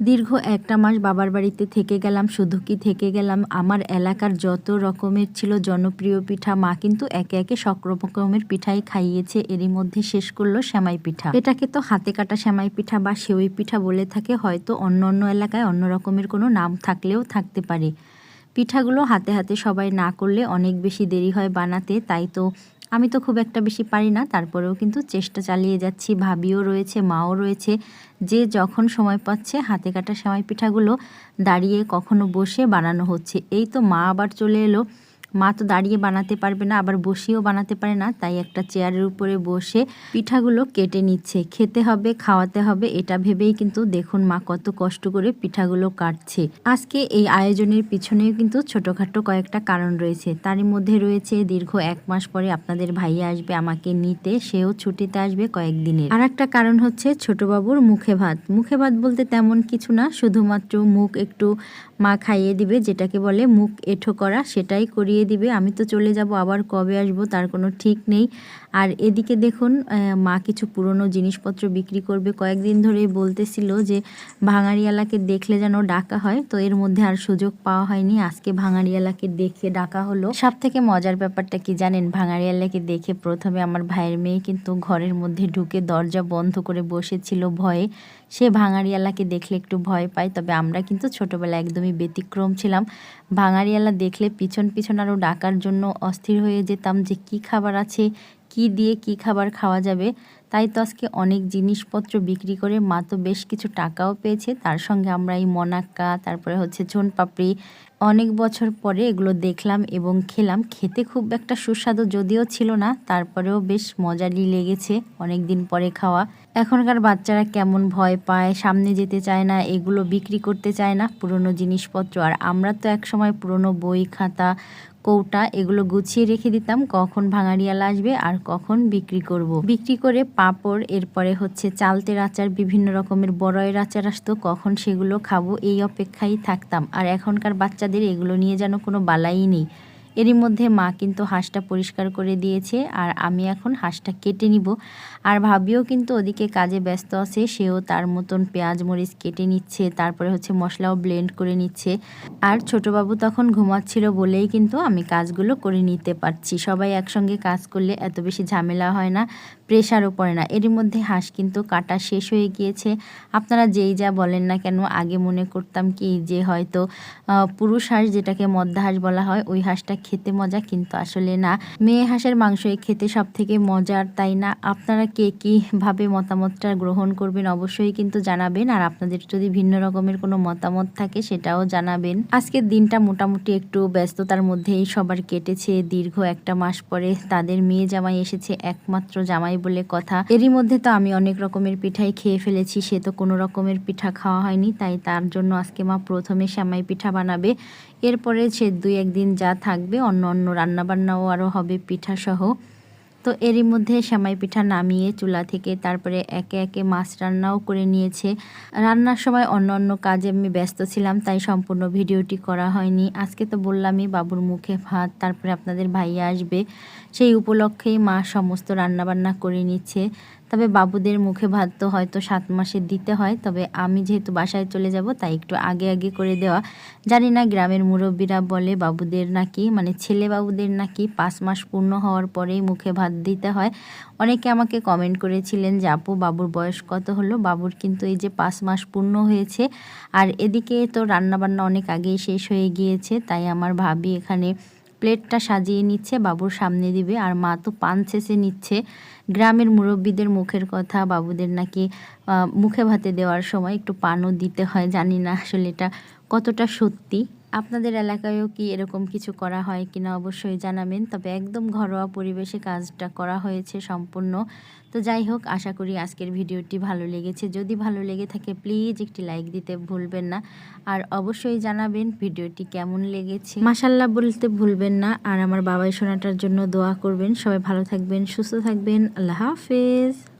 দীর্ঘ একটা মাস বাবার বাড়িতে থেকে গেলাম, শুধু কি থেকে গেলাম, আমার এলাকার যত রকমের ছিল জনপ্রিয় পিঠা, মা কিন্তু একে একে সব রকমের পিঠাই খাইয়েছে, এরই মধ্যে শেষ করল সেমাই পিঠা। এটাকে তো হাতে কাটা সেমাই পিঠা বা সেওই পিঠা বলে থাকে, হয়তো অন্য অন্য এলাকায় অন্য রকমের কোনো নাম থাকলেও থাকতে পারে। পিঠাগুলো হাতে হাতে সবাই না করলে অনেক বেশি দেরি হয় বানাতে, তাই তো আমি তো খুব একটা বেশি পারি না, তারপরেও কিন্তু চেষ্টা চালিয়ে যাচ্ছি, ভাবিও রয়েছে, মাও রয়েছে। যে যখন সময় পাচ্ছে, হাতে কাটা সেমাই পিঠাগুলো দাঁড়িয়ে কখনো বসে বানানো হচ্ছে। এই তো মা আবার চলে এলো। মা তো দাঁড়িয়ে বানাতে পারবে না, আবার বসিয়েও বানাতে পারে না, তাই একটা চেয়ারের উপরে বসে পিঠাগুলো কেটে নিচ্ছে। খেতে হবে, খাওয়াতে হবে, এটা ভেবেই কিন্তু দেখুন মা কত কষ্ট করে পিঠাগুলো কাটছে। আজকে এই আয়োজনের পিছনেও কিন্তু ছোটোখাটো কয়েকটা কারণ রয়েছে। তারই মধ্যে রয়েছে দীর্ঘ এক মাস পরে আপনাদের ভাইয়া আসবে আমাকে নিতে, সেও ছুটিতে আসবে কয়েকদিনের। আর একটা কারণ হচ্ছে ছোটবাবুর মুখে ভাত। মুখে ভাত বলতে তেমন কিছু না, শুধুমাত্র মুখ একটু মা খাইয়ে দিবে, যেটাকে বলে মুখ এঠো করা, সেটাই করিয়ে দিবে আমি তো চলে যাব আবার কবে আসব তার কোনো ঠিক নেই। আর এদিকে দেখুন মা কিছু পুরনো জিনিসপত্র বিক্রি করবে। কয়েকদিন ধরে বলতেছিল যে ভাঙাড়িয়ালাকে দেখলে যেন ডাকা হয়, তো এর মধ্যে আর সুযোগ পাওয়া হয়নি। আজকে ভাঙাড়িয়ালাকে দেখে ডাকা হলো। সব থেকে মজার ব্যাপারটা কি জানেন? ভাঙাড়িয়ালাকে দেখে প্রথমে আমার ভাইয়ের মেয়ে কিন্তু ঘরের মধ্যে ঢুকে দরজা বন্ধ করে বসেছিল ভয়ে। সে ভাঙাড়িয়ালাকে দেখলে একটু ভয় পায়, তবে আমরা কিন্তু ছোটবেলায় একদমই ব্যতিক্রম ছিলাম। ভাঙাড়িয়ালা দেখলে পিছন পিছন আরও ডাকার জন্য অস্থির হয়ে যেতাম যে কি খাবার আছে কি দিয়ে কি খাবার খাওয়া যাবে তাই তো আজকে অনেক জিনিসপত্র বিক্রি করে মা তো বেশ কিছু টাকাও পেয়েছে। তার সঙ্গে আমরা এই মনাক্কা, তারপরে হচ্ছে ঝোন পাপড়ি অনেক বছর পরে এগুলো দেখলাম এবং খেলাম। খেতে খুব একটা সুস্বাদু যদিও ছিল না, তারপরেও বেশ মজারই লেগেছে অনেক দিন পরে খাওয়া। এখনকার বাচ্চারা কেমন ভয় পায়, সামনে যেতে চায় না, এগুলো বিক্রি করতে চায় না, পুরনো জিনিসপত্র। আর আমরা তো একসময় পুরনো বই, খাতা, কৌটা এগুলো গুছিয়ে রেখে দিতাম, কখন ভাঙাড়িয়ালা আসবে আর কখন বিক্রি করব। বিক্রি করে পাঁপড়, এরপরে হচ্ছে চালতের আচার, বিভিন্ন রকমের বড়য়ের আচার আসতো, কখন সেগুলো খাব, এই অপেক্ষায় থাকতাম। আর এখনকার বাচ্চাদের এগুলো নিয়ে যেন কোনো বালাই নেই। এরই মধ্যে মা কিন্তু হাঁসটা পরিষ্কার করে দিয়েছে আর আমি এখন হাঁসটা কেটে নিব। আর ভাবিও কিন্তু ওদিকে কাজে ব্যস্ত আছে, সেও তার মতন পেঁয়াজ মরিচ কেটে নিচ্ছে, তারপরে হচ্ছে মশলাও ব্লেন্ড করে নিচ্ছে। আর ছোটবাবু তখন ঘুমাচ্ছিল বলেই কিন্তু আমি কাজগুলো করে নিতে পারছি। সবাই একসঙ্গে কাজ করলে এত বেশি ঝামেলা হয় না প্রেশারও পড়ে না। এরই মধ্যে হাঁস কিন্তু কাটা শেষ হয়ে গিয়েছে। আপনারা যেই যা বলেন না কেন, আগে মনে করতাম কি যে হয়তো পুরুষ হাঁস যেটাকে মদ্দা হাঁস বলা হয়, ওই হাঁসটা খেতে মজা কিন্তু আসলে না। মেয়ে হাঁসের মাংসই খেতে সব থেকে মজার, তাই না? আপনারা কে কীভাবে মতামতটা গ্রহণ করবেন অবশ্যই কিন্তু জানাবেন। আর আপনাদের যদি ভিন্ন রকমের কোনো মতামত থাকে সেটাও জানাবেন। আজকের দিনটা মোটামুটি একটু ব্যস্ততার মধ্যেই সবার কেটেছে। দীর্ঘ একটা মাস পরে তাদের মেয়ে জামাই এসেছে, একমাত্র জামাই বলে কথা। এরই মধ্যে তো আমি অনেক রকমের পিঠাই খেয়ে ফেলেছি, সে তো কোনো রকমের পিঠা খাওয়া হয়নি, তাই তার জন্য আজকে মা প্রথমে শ্যামাই পিঠা বানাবে। এরপরে সে দুই একদিন যা থাকবে অন্য অন্য রান্নাবান্নাও আরও হবে পিঠাসহ। তো এরই মধ্যে সেমাই পিঠা নামিয়ে চুলা থেকে তারপরে একে একে মাছ রান্নাও করে নিয়েছে। রান্নার সময় অন্য অন্য কাজে আমি ব্যস্ত ছিলাম, তাই সম্পূর্ণ ভিডিওটি করা হয়নি। আজকে তো বললামই বাবুর মুখে ভাত, তারপরে আপনাদের ভাইয়া আসবে। সেই উপলক্ষেই মা সমস্ত রান্নাবান্না করে নিচ্ছে। তবে বাবুদের মুখে ভাত তো হয়তো সাত মাসে দিতে হয়। তবে আমি যেহেতু বাসায় চলে যাব, তাই একটু আগে আগে করে দেওয়া। জানি না গ্রামের মুরব্বীরা বলে বাবুদের নাকি মানে ছেলে বাবুদের নাকি পাঁচ মাস পূর্ণ হওয়ার পরেই মুখে ভাত দিতে হয়। অনেকে আমাকে কমেন্ট করেছিলেন যে, আপু, বাবুর বয়স কত হলো? বাবুর কিন্তু এই যে পাঁচ মাস পূর্ণ হয়েছে। আর এদিকে তো রান্নাবান্না অনেক আগেই শেষ হয়ে গিয়েছে, তাই আমার ভাবি এখানে প্লেটটা সাজিয়ে নিচ্ছে, বাবুর সামনে দিবে। আর মা তো পান ছেঁচে নিচ্ছে। গ্রামের মুরব্বীদের মুখের কথা, বাবুদের নাকি মুখে ভাতে দেওয়ার সময় একটু পানও দিতে হয়, জানি না আসলে এটা কতটা সত্যি। আপনাদের এলাকায়ও কি এরকম কিছু করা হয় কিনা অবশ্যই জানাবেন, তবে একদম ঘরোয়া পরিবেশে কাজটা করা হয়েছে সম্পূর্ণ। তো যাই হোক, আশা করি আজকের ভিডিওটি ভালো লেগেছে। যদি ভালো লেগে থাকে, প্লিজ একটি লাইক দিতে ভুলবেন না। আর অবশ্যই জানাবেন ভিডিওটি কেমন লেগেছে। মাসাল্লাহ বলতে ভুলবেন না। আর আমার বাবাই শোনাটার জন্য দোয়া করবেন। সবাই ভালো থাকবেন, সুস্থ থাকবেন। আল্লাহ হাফেজ।